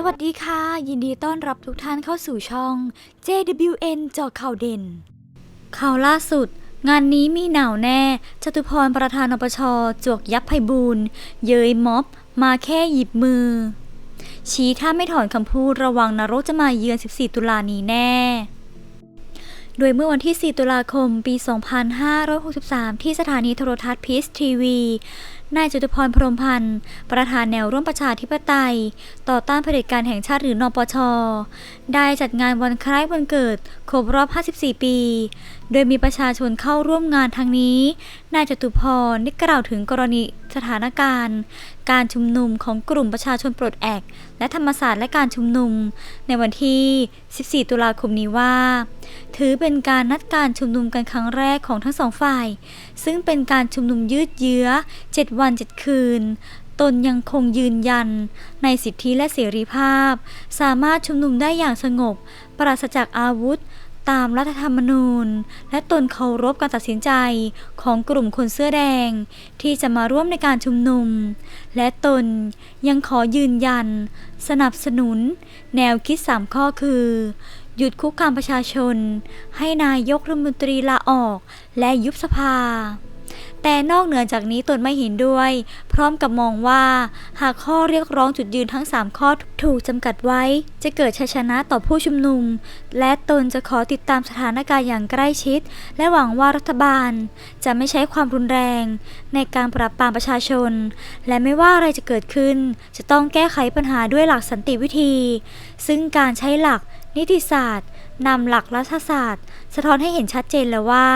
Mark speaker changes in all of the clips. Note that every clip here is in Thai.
Speaker 1: สวัสดีค่ะ ยินดีต้อนรับทุกท่านเข้าสู่ช่อง JWN เจาะข่าวเด่น ข่าวล่าสุด งานนี้มีหนาวแน่ จตุพรประธานนปชจวกยับไพบูลเย้ยม็อบ มาแค่หยิบมือ ชี้ถ้าไม่ถอนคำพูดระวังนรกจะมาเยือน 14 ตุลานี้แน่ โดยเมื่อวันที่ 4 ตุลาคม ปี 2563 ที่สถานีโทรทัศน์พีซทีวี นายจตุพรพรมพันธ์ ประธานแนวร่วมประชาธิปไตย ต่อต้านเผด็จการแห่งชาติหรือนปช ได้จัดงานวันคล้ายวันเกิด ครบรอบ 54 ปี โดยมีประชาชนเข้าร่วมงานทั้งนี้ นายจตุพรได้กล่าวถึงกรณีสถานการณ์ การชุมนุมของกลุ่มประชาชนปลดแอกและธรรมศาสตร์และการชุมนุม ในวันที่ 14 ตุลาคมนี้ว่า ถือเป็นการนัดการชุมนุมกันครั้งแรกของทั้งสองฝ่าย ซึ่งเป็นการชุมนุมยืดเยื้อ 7 วัน 7 คืนตนยังคงยืนยัน ในสิทธิและเสรีภาพ สามารถชุมนุมได้อย่างสงบ ปราศจากอาวุธ ตามรัฐธรรมนูญ และตนเคารพการตัดสินใจของกลุ่มคนเสื้อแดง ที่จะมาร่วมในการชุมนุม และตนยังขอยืนยัน สนับสนุน แนวคิด 3 ข้อคือ หยุดคุกคามประชาชน ให้นายกรัฐมนตรีลาออก และยุบสภา แต่นอกเหนือจากนี้ตนไม่เห็นด้วย พร้อมกับมองว่า หากข้อเรียกร้องจุดยืนทั้ง 3 ข้อถูกจำกัดไว้ จะเกิดชัยชนะต่อผู้ชุมนุม และตนจะขอติดตามสถานการณ์อย่างใกล้ชิด และหวังว่ารัฐบาล จะไม่ใช้ความรุนแรง ในการปราบปรามประชาชน และไม่ว่าอะไรจะเกิดขึ้น จะต้องแก้ไขปัญหาด้วยหลักสันติวิธี ซึ่งการใช้หลักนิติศาสตร์ นำหลักรัฐศาสตร์ สะท้อนให้เห็นชัดเจนแล้วว่า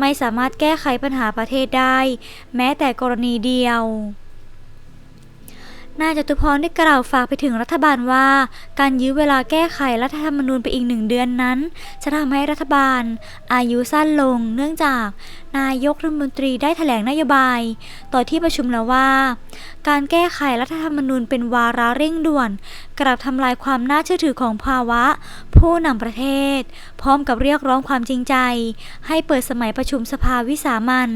Speaker 1: ไม่สามารถแก้ไขปัญหาประเทศได้ แม้แต่กรณีเดียวนายจตุพรได้กล่าวฝากไปถึงรัฐบาลว่า การยื้อเวลาแก้ไขรัฐธรรมนูญไปอีกหนึ่งเดือนนั้น จะทำให้รัฐบาล อายุสั้นลง เนื่องจาก นายกรัฐมนตรีได้แถลงนโยบาย ต่อที่ประชุมแล้วว่า การแก้ไขรัฐธรรมนูญเป็นวาระเร่งด่วน กลับทำลายความน่าเชื่อถือของภาวะ ผู้นำประเทศ พร้อมกับเรียกร้องความจริงใจ ให้เปิดสมัยประชุมสภาวิสามัญ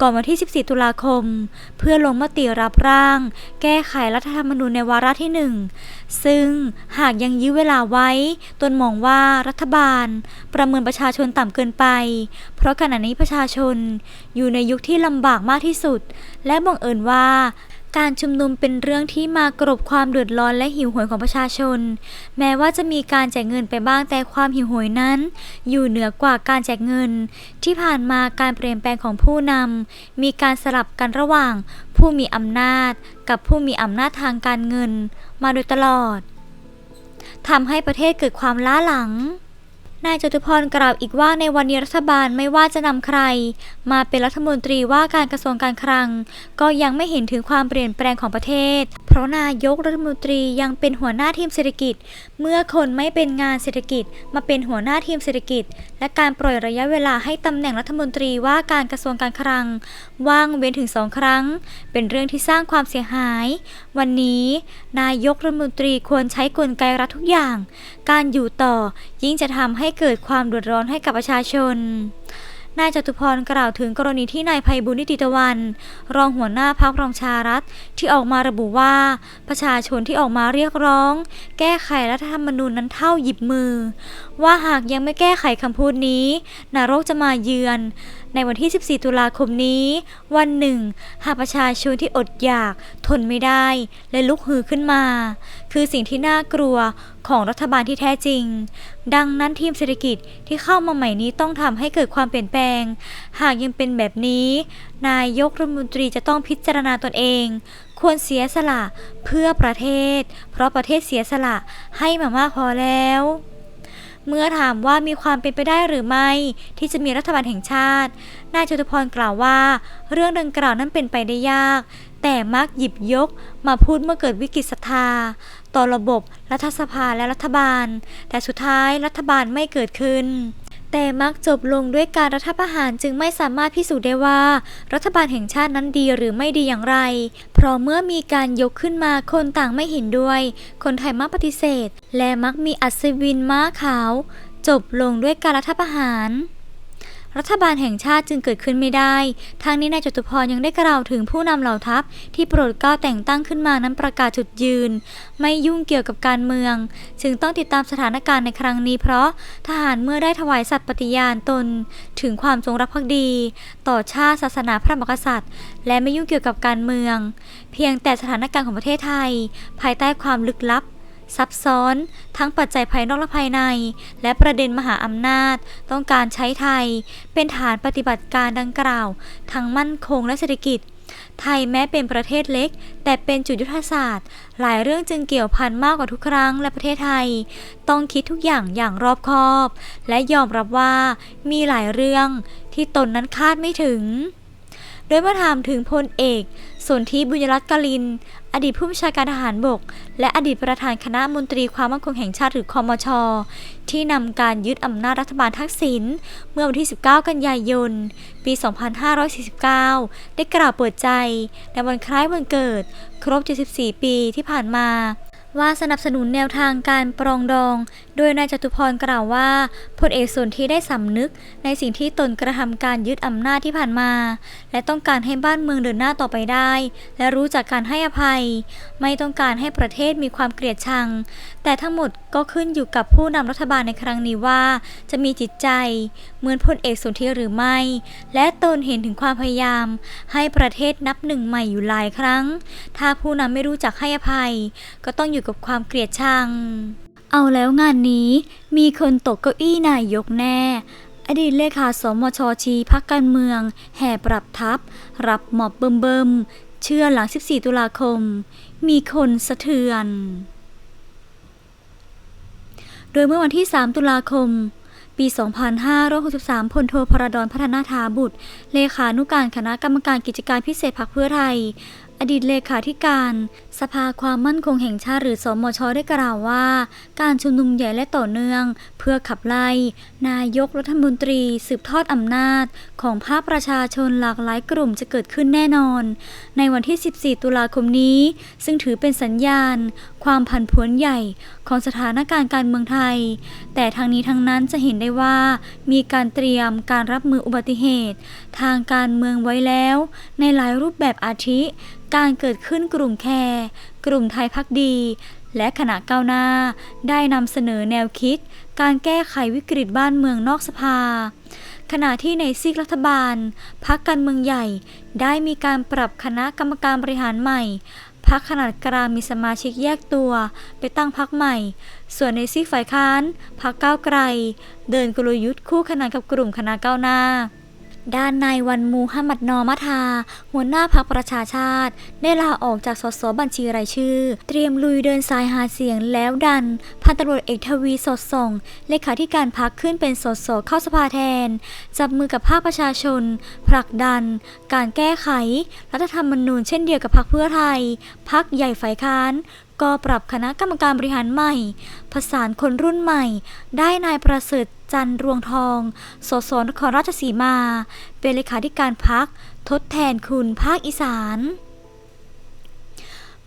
Speaker 1: ก่อนวันที่ 14 ตุลาคม เพื่อลงมติรับร่าง แก้ไขรัฐธรรมนูญในวาระที่หนึ่งซึ่งหากยังยื้อเวลาไว้ ตนมองว่ารัฐบาล ประเมินประชาชนต่ำเกินไป เพราะขณะนี้ประชาชนอยู่ในยุคที่ลำบากมากที่สุด และบังเอิญว่า การชุมนุมเป็นเรื่องที่มากรบความเดือดร้อนและหิวโหยของประชาชน แม้ว่าจะมีการแจกเงินไปบ้างแต่ความหิวโหยนั้น อยู่เหนือกว่าการแจกเงิน ที่ผ่านมาการเปลี่ยนแปลงของผู้นำมีการสลับกันระหว่าง ผู้มีอำนาจ กับผู้มีอำนาจทางการเงิน มาโดยตลอดทำให้ประเทศเกิดความล้าหลัง นายจตุพรกล่าวอีกว่าในวันนี้รัฐบาลไม่ว่าจะนำใคร มาเป็นรัฐมนตรีว่าการกระทรวงการคลัง ก็ยังไม่เห็นถึงความเปลี่ยนแปลงของประเทศ เพราะนายกรัฐมนตรียังเป็นหัวหน้าทีมเศรษฐกิจ เมื่อคนไม่เป็นงานเศรษฐกิจ มาเป็นหัวหน้าทีมเศรษฐกิจ และการปล่อยระยะเวลาให้ตำแหน่งรัฐมนตรีว่าการกระทรวงการคลัง ว่างเว้นถึงสองครั้ง เป็นเรื่องที่สร้างความเสียหาย วันนี้ นายกรัฐมนตรีควรใช้กลไกรัฐทุกอย่าง การอยู่ต่อยิ่งจะทำให้เกิดความเดือดร้อนให้กับประชาชนนายจตุพรกล่าวถึงกรณีที่นายภัยบุญนิติตะวัน รองหัวหน้าพรรคพลังชารัฐที่ออกมาระบุว่า ประชาชนที่ออกมาเรียกร้อง แก้ไขรัฐธรรมนูญนั้นเท่าหยิบมือ ว่าหากยังไม่แก้ไขคำพูดนี้ นรกจะมาเยือน ในวันที่ 14 ตุลาคมนี้ วันหนึ่ง หากประชาชนที่อดอยาก ทนไม่ได้ และลุกฮือขึ้นมา คือสิ่งที่น่ากลัวของรัฐบาลที่แท้จริง ดังนั้นทีมเศรษฐกิจที่เข้ามาใหม่นี้ต้องทำให้เกิดความเปลี่ยนแปลง หากยังเป็นแบบนี้ นายกรัฐมนตรีจะต้องพิจารณาตนเอง ควรเสียสละเพื่อประเทศ เพราะประเทศเสียสละให้มามากพอแล้ว เมื่อถามว่ามีความเป็นไปได้หรือไม่ ที่จะมีรัฐบาลแห่งชาติ นายจตุพรกล่าวว่า เรื่องดังกล่าวนั้นเป็นไปได้ยาก แต่มักหยิบยกมาพูดเมื่อเกิดวิกฤตศรัทธา ต่อระบบรัฐสภาและรัฐบาล แต่สุดท้ายรัฐบาลไม่เกิดขึ้น แต่มักจบลงด้วยการรัฐประหารจึงไม่สามารถพิสูจน์ได้ว่า รัฐบาลแห่งชาตินั้นดีหรือไม่ดีอย่างไร เพราะเมื่อมีการยกขึ้นมาคนต่างไม่เห็นด้วย คนไทยมักปฏิเสธ และมักมีอัศวินม้าขาว จบลงด้วยการรัฐประหาร รัฐบาลแห่งชาติจึงเกิดขึ้นไม่ได้ ทางนี้นายจตุพรยังได้กล่าวถึงผู้นำเหล่าทัพ ที่โปรดเกล้าแต่งตั้งขึ้นมานั้นประกาศจุดยืน ไม่ยุ่งเกี่ยวกับการเมือง จึงต้องติดตามสถานการณ์ในครั้งนี้ เพราะทหารเมื่อได้ถวายสัตย์ปฏิญาณตน ถึงความจงรักภักดี ต่อชาติศาสนาพระมหากษัตริย์ และไม่ยุ่งเกี่ยวกับการเมือง เพียงแต่สถานการณ์ของประเทศไทย ภายใต้ความลึกลับ ซับซ้อน ทั้งปัจจัยภายนอกและภายใน และประเด็นมหาอำนาจ ต้องการใช้ไทย เป็นฐานปฏิบัติการดังกล่าว ทั้งมั่นคงและเศรษฐกิจ ไทยแม้เป็นประเทศเล็ก แต่เป็นจุดยุทธศาสตร์ หลายเรื่องจึงเกี่ยวพันมากกว่าทุกครั้งและประเทศไทย ต้องคิดทุกอย่างอย่างรอบคอบ และยอมรับว่ามีหลายเรื่องที่ตนนั้นคาดไม่ถึงโดยเมื่อถามถึงพลเอก สนธิบุญยรัตน์กลิน อดีตผู้บัญชาการทหารบก และอดีตประธานคณะมนตรีความมั่นคงแห่งชาติหรือคอมช ที่นำการยึดอำนาจรัฐบาลทักษิณเมื่อวันที่ 19 กันยายน ปี 2549 ได้กล่าวเปิดใจ ในวันคล้ายวันเกิด ครบ 74 ปีที่ผ่านมาว่าสนับสนุนแนวทางการปรองดอง โดยนายจตุพรกล่าวว่าพลเอกสนธิได้สำนึกในสิ่งที่ตนกระทำการยึดอำนาจที่ผ่านมา และต้องการให้บ้านเมืองเดินหน้าต่อไปได้ และรู้จักการให้อภัย ไม่ต้องการให้ประเทศมีความเกลียดชัง แต่ทั้งหมดก็ขึ้นอยู่กับผู้นำรัฐบาลในครั้งนี้ว่า จะมีจิตใจ เหมือนพลเอกสนธิหรือไม่ และตนเห็นถึงความพยายาม ให้ประเทศนับหนึ่งใหม่อยู่หลายครั้ง ถ้าผู้นำไม่รู้จักให้อภัย ก็ต้องอยู่กับความเกลียดชัง เอาแล้วงานนี้มีคนตกเก้าอี้นายกแน่ อดีตเลขาสมชชีพักการเมือง แห่ปรับทัพรับหมอบเบิ่มเบิมๆ เชื่อหลัง 14 ตุลาคม มีคนสะเทือน โดยเมื่อวันที่ 3 ตุลาคม ปี 2563พลโทพระดอนพัฒนาถาบุตร เลขานุการคณะกรรมการกิจการพิเศษพรรคเพื่อไทย อดีตเลขาธิการสภาความมั่นคงแห่งชาติหรือสมชได้กล่าวว่า การชุมนุมใหญ่และต่อเนื่อง เพื่อขับไล่ นายกรัฐมนตรีสืบทอดอำนาจ ของภาคประชาชนหลากหลายกลุ่มจะเกิดขึ้นแน่นอน ในวันที่ 14 ตุลาคมนี้ ซึ่งถือเป็นสัญญาณ ความผันผวนใหญ่ของสถานการณ์การเมืองไทย แต่ทางนี้ทั้งนั้นจะเห็นได้ว่า มีการเตรียมการรับมืออุบัติเหตุ ทางการเมืองไว้แล้ว ในหลายรูปแบบอาทิ การเกิดขึ้นกลุ่มแคร์กลุ่มไทยพักดี และคณะก้าวหน้า ได้นำเสนอแนวคิด การแก้ไขวิกฤตบ้านเมืองนอกสภา ขณะที่ในซีกรัฐบาลพักการเมืองใหญ่ ได้มีการปรับคณะกรรมการบริหารใหม่พักขนาดกลางมีสมาชิกแยกตัวไปตั้งพักใหม่ ส่วนในซีกฝ่ายค้านพักก้าวไกล เดินกลยุทธ์คู่ขนานกับกลุ่มคณะก้าวหน้า ด้านนายวันมูฮัมหมัดนอมัทา หัวหน้าพักประชาชาติ ได้ลาออกจากสสบัญชีรายชื่อ เตรียมลุยเดินสายหาเสียงแล้วดัน พันตำรวจเอกทวีสดส่ง เลขาธิการพักขึ้นเป็นสสเข้าสภาแทน จับมือกับภาคประชาชน ผลักดัน การแก้ไข รัฐธรรมนูญเช่นเดียวกับพักเพื่อไทย พักใหญ่ฝ่ายค้านก็ปรับคณะกรรมการบริหารใหม่ ผสานคนรุ่นใหม่ ได้นายประเสริฐ จันรวงทอง สสนครราชสีมา เป็นเลขาธิการพัก ทดแทนคุณภาคอีสาน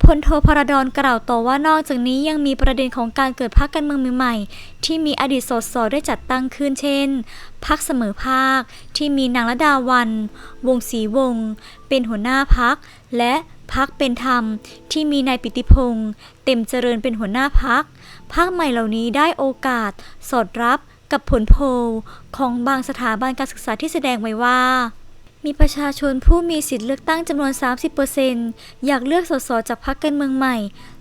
Speaker 1: พลโทพระดอนกล่าวต่อว่านอกจากนี้ยังมีประเด็นของการเกิดพรรคการเมืองใหม่ๆ ที่มีอดีตสสได้จัดตั้งขึ้นเช่นพักเสมอภาค ที่มีนางระดาวัน วงศรีวงศ์เป็นหัวหน้าพักและพักเป็นธรรม ที่มีนายปิติพงศ์เต็มเจริญเป็นหัวหน้าพักพักใหม่เหล่านี้ได้โอกาส สอดรับ กับผลโพลของบางสถาบันการศึกษาที่แสดงไว้ว่า มีประชาชนผู้มีสิทธิ์เลือกตั้งจำนวน 30%อยากเลือกสสจากพรรคการเมืองใหม่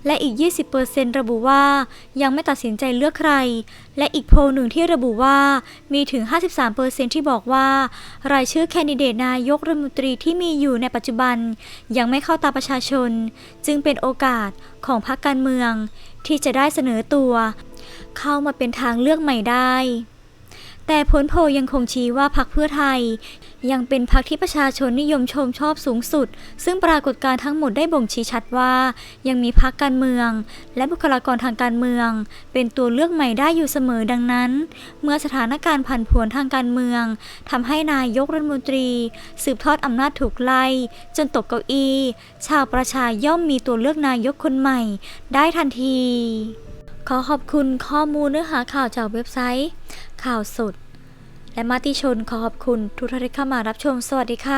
Speaker 1: และอีก 20%ระบุว่ายังไม่ตัดสินใจเลือกใคร และอีกโพลหนึ่งที่ระบุว่ามีถึง 53%ที่บอกว่า รายชื่อแคนดิเดตนายกรัฐมนตรีที่มีอยู่ในปัจจุบัน ยังไม่เข้าตาประชาชน จึงเป็นโอกาสของพรรคการเมือง ที่จะได้เสนอตัว เข้ามาเป็นทางเลือกใหม่ได้ แต่ผลโพลยังคงชี้ว่าพรรคเพื่อไทย ยังเป็นพรรคที่ประชาชนนิยมชมชอบสูงสุด ซึ่งปรากฏการณ์ทั้งหมดได้บ่งชี้ชัดว่า ยังมีพรรคการเมือง และบุคลากรทางการเมือง เป็นตัวเลือกใหม่ได้อยู่เสมอดังนั้น เมื่อสถานการณ์ผันผวนทางการเมืองทำให้นายกรัฐมนตรี สืบทอดอำนาจถูกไล่จนตกเก้าอี้ ชาวประชาย่อมมีตัวเลือกนายกคนใหม่ ได้ทันที ขอขอบคุณข้อมูลเนื้อหาข่าวจากเว็บไซต์ ข่าวสด และมาติชนขอขอบคุณทุกท่านที่เข้ามารับชม สวัสดีค่ะ